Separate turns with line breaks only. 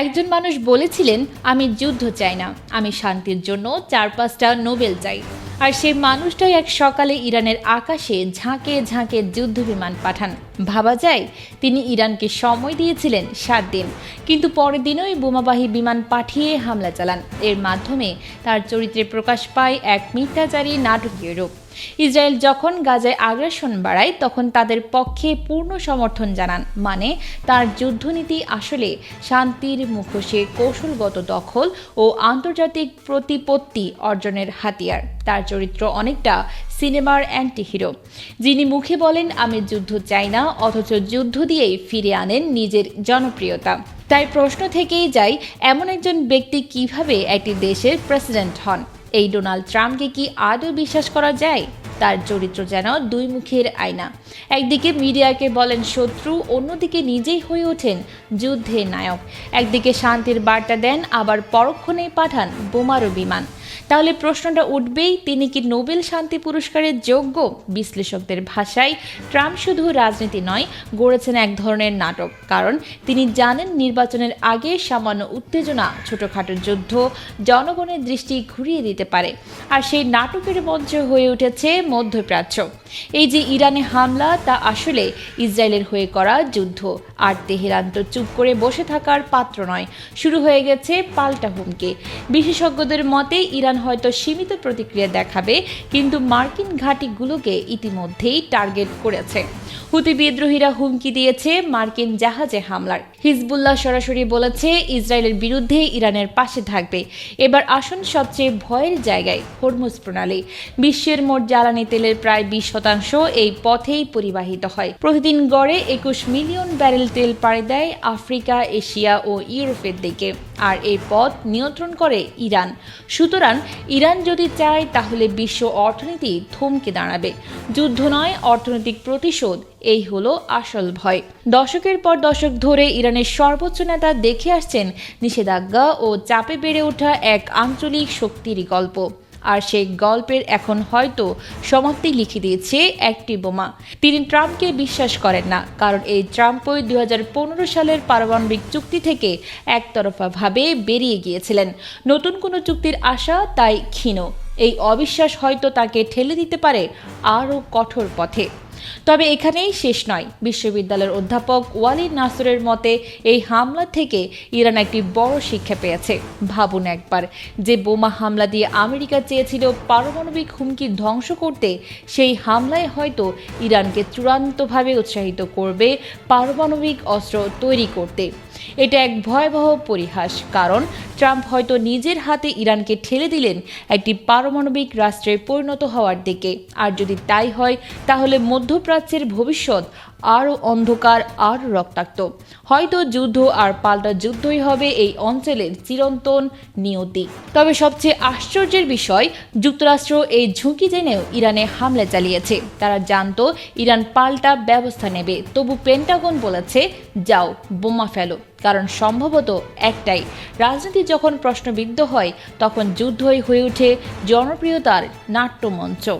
একজন মানুষ বলেছিলেন আমি যুদ্ধ চাই না আমি শান্তির জন্য চার পাঁচটা নোবেল চাই। আর সেই মানুষটাই এক সকালে ইরানের আকাশে ঝাঁকে ঝাঁকে যুদ্ধ বিমান পাঠান। ভাবা যায়, তিনি ইরানকে সময় দিয়েছিলেন সাত দিন। কিন্তু পরের দিনই বোমাবাহী বিমান পাঠিয়ে হামলা চালান। এর মাধ্যমে তার চরিত্রে প্রকাশ পায় এক মিথ্যাচারী নাটকীয় রূপ। ইসরায়েল যখন গাজায় আগ্রাসন বাড়ায়, তখন তাদের পক্ষে পূর্ণ সমর্থন জানান। মানে তার যুদ্ধনীতি আসলে শান্তির মুখোশে কৌশলগত দখল ও আন্তর্জাতিক প্রতিপত্তি অর্জনের হাতিয়ার। তার চরিত্র অনেকটা সিনেমার অ্যান্টি হিরো যিনি মুখে বলেন, আমি যুদ্ধ চাই না, অথচ যুদ্ধ দিয়েই ফিরে আনেন নিজের জনপ্রিয়তা। তাই প্রশ্ন থেকেই যায়, এমন একজন ব্যক্তি কীভাবে একটি দেশের প্রেসিডেন্ট হন? এই ডোনাল্ড ট্রাম্পকে কি আদৌ বিশ্বাস করা যায়? তার চরিত্র যেন দুই মুখের আয়না। একদিকে মিডিয়াকে বলেন, শত্রু অন্যদিকে নিজেই হয়ে ওঠেন যুদ্ধের নায়ক। একদিকে শান্তির বার্তা দেন, আবার পরক্ষণেই পাঠান বোমারু বিমান। তাহলে প্রশ্নটা উঠবেই, তিনি কি নোবেল শান্তি পুরস্কারের যোগ্য? বিশ্লেষকদের ভাষায়, ট্রাম্প শুধু রাজনীতি নয়, গড়েছেন এক ধরনের নাটক। কারণ তিনি জানেন নির্বাচনের আগে সামান্য উত্তেজনা, ছোটখাটো যুদ্ধ, জনগণের দৃষ্টি ঘুরিয়ে দিতে পারে। আর সেই নাটকের মঞ্চ হয়ে উঠেছে মধ্যপ্রাচ্য। এই যে ইরানে হামলা, তা আসলে ইসরায়েলের হয়ে করা যুদ্ধ। আর তেহরান তো চুপ করে বসে থাকার পাত্র নয়। শুরু হয়ে গেছে পাল্টা হুমকি। বিশেষজ্ঞদের মতে ইরান হয়তো সীমিত প্রতিক্রিয়া দেখাবে, কিন্তু মার্কিন ঘাঁটিগুলোকে ইতিমধ্যেই টার্গেট করেছে। হুতি বিদ্রোহীরা হুমকি দিয়েছে মার্কিন জাহাজে হামলার। হিজবুল্লাহ সরাসরি বলেছে, ইসরায়েলের বিরুদ্ধে ইরানের পাশে থাকবে। এবার আসুন সবচেয়ে ভয়ের জায়গায়, হরমুজ প্রণালী। বিশ্বের মোট জ্বালানি তেলের প্রায় বিশ শতাংশ এই পথেই পরিবাহিত হয়। প্রতিদিন গড়ে একুশ মিলিয়ন ব্যারেল তেল পাড়ি দেয় আফ্রিকা, এশিয়া ও ইউরোপের দিকে। আর এই পথ নিয়ন্ত্রণ করে ইরান। সুতরাং ইরান যদি চায়, তাহলে বিশ্ব অর্থনীতি থমকে দাঁড়াবে। যুদ্ধ নয়, অর্থনৈতিক প্রতিশোধ, এই হলো আসল ভয়। দশকের পর দশক ধরে ইরানের সর্বোচ্চ নেতা দেখে আসছেন নিষেধাজ্ঞা ও চাপে বেড়ে ওঠা এক আঞ্চলিক শক্তির গল্প। আর সেই গল্পের এখন হয়তো সমাপ্তি লিখে দিয়েছে একটি বোমা। তিনি ট্রাম্পকে বিশ্বাস করেন না, কারণ এই ট্রাম্পই দুই হাজার পনেরো সালের পারমাণবিক চুক্তি থেকে একতরফাভাবে বেরিয়ে গিয়েছিলেন। নতুন কোনো চুক্তির আশা তাই ক্ষীণ। এই অবিশ্বাস হয়তো তাকে ঠেলে দিতে পারে আরও কঠোর পথে। তবে এখানেই শেষ নয়। বিশ্ববিদ্যালয়ের অধ্যাপক ওয়ালিদ নাসরের মতে, এই হামলা থেকে ইরান একটি বড় শিক্ষা পেয়েছে। ভাবুন একবার যে বোমা হামলা দিয়ে আমেরিকা চেয়েছিল পারমাণবিক হুমকি ধ্বংস করতে, সেই হামলায় হয়তো ইরানকে চূড়ান্তভাবে উৎসাহিত করবে পারমাণবিক অস্ত্র তৈরি করতে। এটা এক ভয়াবহ পরিহাস, কারণ ট্রাম্প হয়তো নিজের হাতে ইরানকে ঠেলে দিলেন একটি পারমাণবিক রাষ্ট্রে পরিণত হওয়ার দিকে। আর যদি তাই হয়, তাহলে মধ্যপ্রাচ্যের ভবিষ্যৎ আরও অন্ধকার আর রক্তাক্ত। হয়তো যুদ্ধ আর পাল্টা যুদ্ধই হবে এই অঞ্চলের চিরন্তন নিয়তি। তবে সবচেয়ে আশ্চর্যের বিষয়, যুক্তরাষ্ট্র এই ঝুঁকি জেনেও ইরানে হামলা চালিয়েছে। তারা জানত, ইরান পাল্টা ব্যবস্থা নেবে। তবু পেন্টাগন বলেছে, যাও, বোমা ফেলো। কারণ সম্ভবত একটাই। রাজনীতি যখন প্রশ্নবিদ্ধ হয় তখন যুদ্ধই হয়ে ওঠে জনপ্রিয়তার নাট্যমঞ্চ।